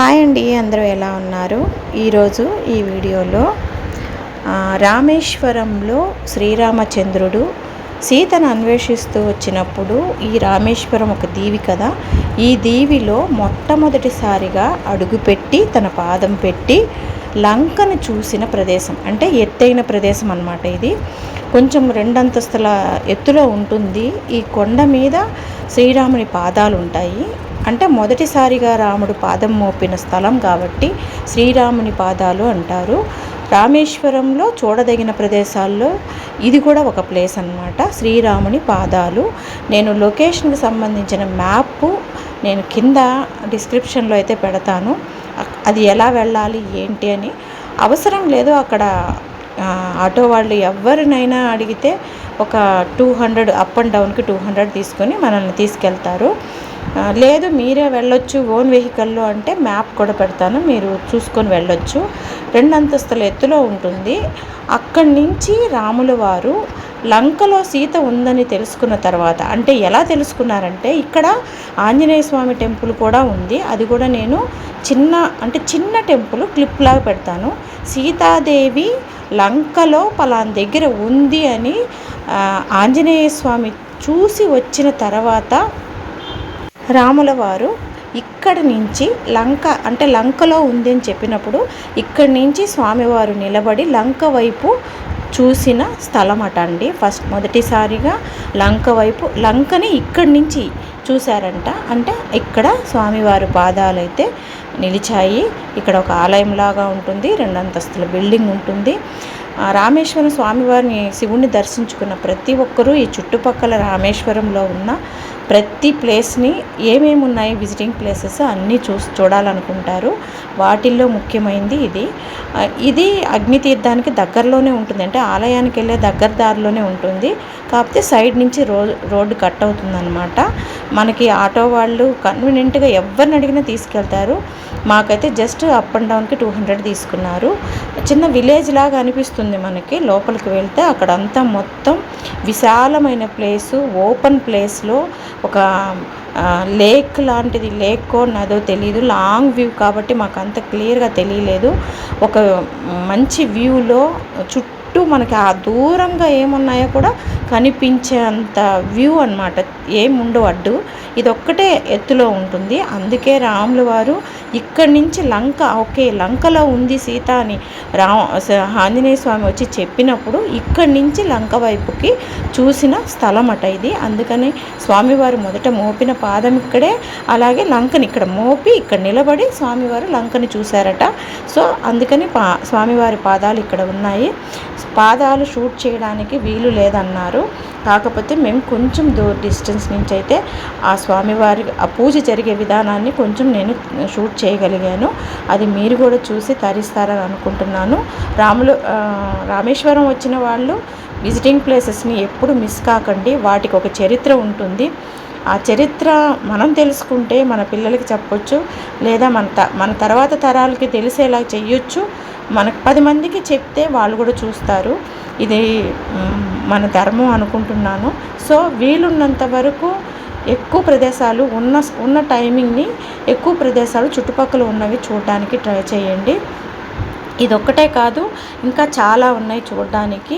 Hi అండి అందరూ ఎలా ఉన్నారు? ఈరోజు ఈ వీడియోలో రామేశ్వరంలో శ్రీరామచంద్రుడు సీతను అన్వేషిస్తూ వచ్చినప్పుడు ఈ రామేశ్వరం ఒక దీవి కదా. ఈ దీవిలో మొట్టమొదటిసారిగా అడుగుపెట్టి తన పాదం పెట్టి లంకను చూసిన ప్రదేశం. అంటే ఎత్తైన ప్రదేశం అనమాట ఇది. కొంచెం రెండంతస్తుల ఎత్తులో ఉంటుంది. ఈ కొండ మీద శ్రీరాముని పాదాలు ఉంటాయి. అంటే మొదటిసారిగా రాముడు పాదం మోపిన స్థలం కాబట్టి శ్రీరాముని పాదాలు అంటారు. రామేశ్వరంలో చూడదగిన ప్రదేశాల్లో ఇది కూడా ఒక ప్లేస్ అనమాట శ్రీరాముని పాదాలు. నేను లొకేషన్కి సంబంధించిన మ్యాప్ నేను కింద డిస్క్రిప్షన్లో అయితే పెడతాను. అది ఎలా వెళ్ళాలి ఏంటి అని. అవసరం లేదు అక్కడ ఆటో వాళ్ళు ఎవరినైనా అడిగితే ఒక టూ హండ్రెడ్ అప్ అండ్ డౌన్కి టూ హండ్రెడ్ తీసుకొని మనల్ని తీసుకెళ్తారు. లేదు మీరే వెళ్ళొచ్చు ఓన్ వెహికల్లో అంటే మ్యాప్ కూడా పెడతాను మీరు చూసుకొని వెళ్ళొచ్చు. రెండు అంతస్తుల ఎత్తులో ఉంటుంది. అక్కడి నుంచి రాముల వారు లంకలో సీత ఉందని తెలుసుకున్న తర్వాత అంటే ఎలా తెలుసుకున్నారంటే ఇక్కడ ఆంజనేయ స్వామి టెంపుల్ కూడా ఉంది. అది కూడా నేను చిన్న అంటే చిన్న టెంపుల్ క్లిప్లాగా పెడతాను. సీతాదేవి లంకలో పలాన్ దగ్గర ఉంది అని ఆంజనేయ స్వామి చూసి వచ్చిన తర్వాత రాముల వారు ఇక్కడి నుంచి లంక అంటే లంకలో ఉంది అని చెప్పినప్పుడు ఇక్కడి నుంచి స్వామివారు నిలబడి లంక వైపు చూసిన స్థలం అట అండి. ఫస్ట్ మొదటిసారిగా లంక వైపు లంకని ఇక్కడి నుంచి చూశారంట. అంటే ఇక్కడ స్వామివారి పాదాలు అయితే నిలిచాయి. ఇక్కడ ఒక ఆలయం లాగా ఉంటుంది. రెండంతస్తుల బిల్డింగ్ ఉంటుంది. రామేశ్వరం స్వామివారిని శివుణ్ణి దర్శించుకున్న ప్రతి ఒక్కరూ ఈ చుట్టుపక్కల రామేశ్వరంలో ఉన్న ప్రతి ప్లేస్ని ఏమేమి ఉన్నాయి విజిటింగ్ ప్లేసెస్ అన్నీ చూసి చూడాలనుకుంటారు. వాటిల్లో ముఖ్యమైనది ఇది. ఇది అగ్నితీర్థానికి దగ్గరలోనే ఉంటుంది. అంటే ఆలయానికి వెళ్ళే దగ్గర దారిలోనే ఉంటుంది. కాకపోతే సైడ్ నుంచి రో రోడ్డు కట్ అవుతుందన్నమాట. మనకి ఆటో వాళ్ళు కన్వీనియంట్గా ఎవరిని అడిగినా తీసుకెళ్తారు. మాకైతే జస్ట్ అప్ అండ్ డౌన్కి టూ హండ్రెడ్ తీసుకున్నారు. చిన్న విలేజ్ లాగా అనిపిస్తుంది మనకి. లోపలికి వెళ్తే అక్కడంతా మొత్తం విశాలమైన ప్లేసు ఓపెన్ ప్లేస్లో ఒక లేక్ లాంటిది. లేక్ నదో తెలియదు లాంగ్ వ్యూ కాబట్టి మాకు అంత క్లియర్గా తెలియలేదు. ఒక మంచి వ్యూలో చుట్టూ చుట్టూ మనకి ఆ దూరంగా ఏమున్నాయో కూడా కనిపించేంత వ్యూ అనమాట ఏముండవు అడ్డు. ఇదొక్కటే ఎత్తులో ఉంటుంది. అందుకే రాముల వారు ఇక్కడి నుంచి లంక ఓకే లంకలో ఉంది సీత అని రా ఆంజనేయ స్వామి వచ్చి చెప్పినప్పుడు ఇక్కడి నుంచి లంక వైపుకి చూసిన స్థలం అట ఇది. అందుకని స్వామివారు మొదట మోపిన పాదం ఇక్కడే అలాగే లంకని ఇక్కడ మోపి ఇక్కడ నిలబడి స్వామివారు లంకని చూశారట. సో అందుకని పా స్వామివారి పాదాలు ఇక్కడ ఉన్నాయి. పాదాలు షూట్ చేయడానికి వీలు లేదన్నారు. కాకపోతే మేము కొంచెం దూర డిస్టెన్స్ నుంచి అయితే ఆ స్వామివారి ఆ పూజ జరిగే విధానాన్ని కొంచెం నేను షూట్ చేయగలిగాను. అది మీరు కూడా చూసి తరిస్తారని అనుకుంటున్నాను. రాములు రామేశ్వరం వచ్చిన వాళ్ళు విజిటింగ్ ప్లేసెస్ని ఎప్పుడు మిస్ కాకండి. వాటికి ఒక చరిత్ర ఉంటుంది. ఆ చరిత్ర మనం తెలుసుకుంటే మన పిల్లలకి చెప్పొచ్చు. లేదా మన త మన తర్వాత తరాలకి తెలిసేలా చెయ్యొచ్చు. మనకు పది మందికి చెప్తే వాళ్ళు కూడా చూస్తారు. ఇది మన ధర్మం అనుకుంటున్నాను. సో వీలున్నంత వరకు ఎక్కువ ప్రదేశాలు ఉన్న ఉన్న టైమింగ్ని ఎక్కువ ప్రదేశాలు చుట్టుపక్కల ఉన్నవి చూడడానికి ట్రై చేయండి. ఇదొక్కటే కాదు ఇంకా చాలా ఉన్నాయి చూడడానికి.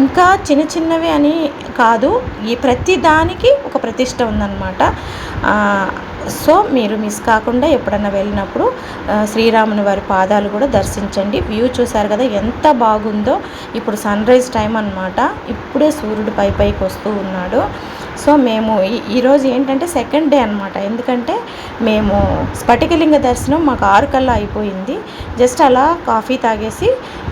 ఇంకా చిన్న చిన్నవి అని కాదు ఈ ప్రతి దానికి ఒక ప్రతిష్ట ఉందన్నమాట. సో మీరు మిస్ కాకుండా ఎప్పుడన్నా వెళ్ళినప్పుడు శ్రీరాముని వారి పాదాలు కూడా దర్శించండి. వ్యూ చూసారు కదా ఎంత బాగుందో. ఇప్పుడు సన్ రైజ్ టైం అనమాట ఇప్పుడే సూర్యుడు పై పైకి వస్తూ ఉన్నాడు. సో మేము ఈరోజు ఏంటంటే సెకండ్ డే అనమాట ఎందుకంటే మేము స్ఫటికలింగ దర్శనం మాకు ఆరు కల్లా అయిపోయింది. జస్ట్ అలా కాఫీ తాగేసి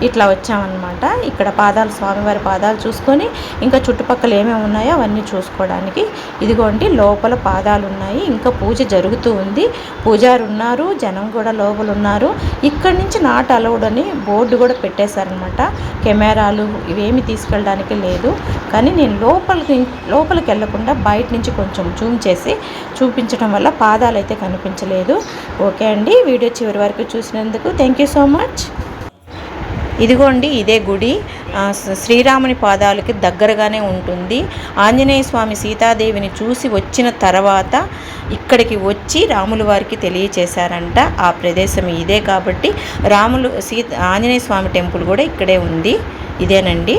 ఇట్లా వచ్చామన్నమాట. ఇక్కడ పాదాలు స్వామివారి పాదాలు చూసుకొని ఇంకా చుట్టుపక్కల ఏమేమి ఉన్నాయో అవన్నీ చూసుకోవడానికి. ఇదిగోండి లోపల పాదాలు ఉన్నాయి. ఇంకా పూజ జరుగుతూ ఉంది. పూజారు ఉన్నారు జనం కూడా లోపల ఉన్నారు. ఇక్కడి నుంచి నాట్ అలౌడ్ అని బోర్డు కూడా పెట్టేశారనమాట కెమెరాలు ఇవేమి తీసుకెళ్ళడానికి లేదు. కానీ నేను లోపలికి లోపలికి వెళ్ళకుండా కాకుండా బయట నుంచి కొంచెం జూమ్ చేసి చూపించడం వల్ల పాదాలు అయితే కనిపించలేదు. ఓకే అండి వీడియో చివరి వరకు చూసినందుకు థ్యాంక్ యూ సో మచ్. ఇదిగోండి ఇదే గుడి. శ్రీరాముని పాదాలకి దగ్గరగానే ఉంటుంది. ఆంజనేయ స్వామి సీతాదేవిని చూసి వచ్చిన తర్వాత ఇక్కడికి వచ్చి రాముల వారికి తెలియచేశారంట. ఆ ప్రదేశం ఇదే కాబట్టి రాములు సీత ఆంజనేయ స్వామి టెంపుల్ కూడా ఇక్కడే ఉంది. ఇదేనండి.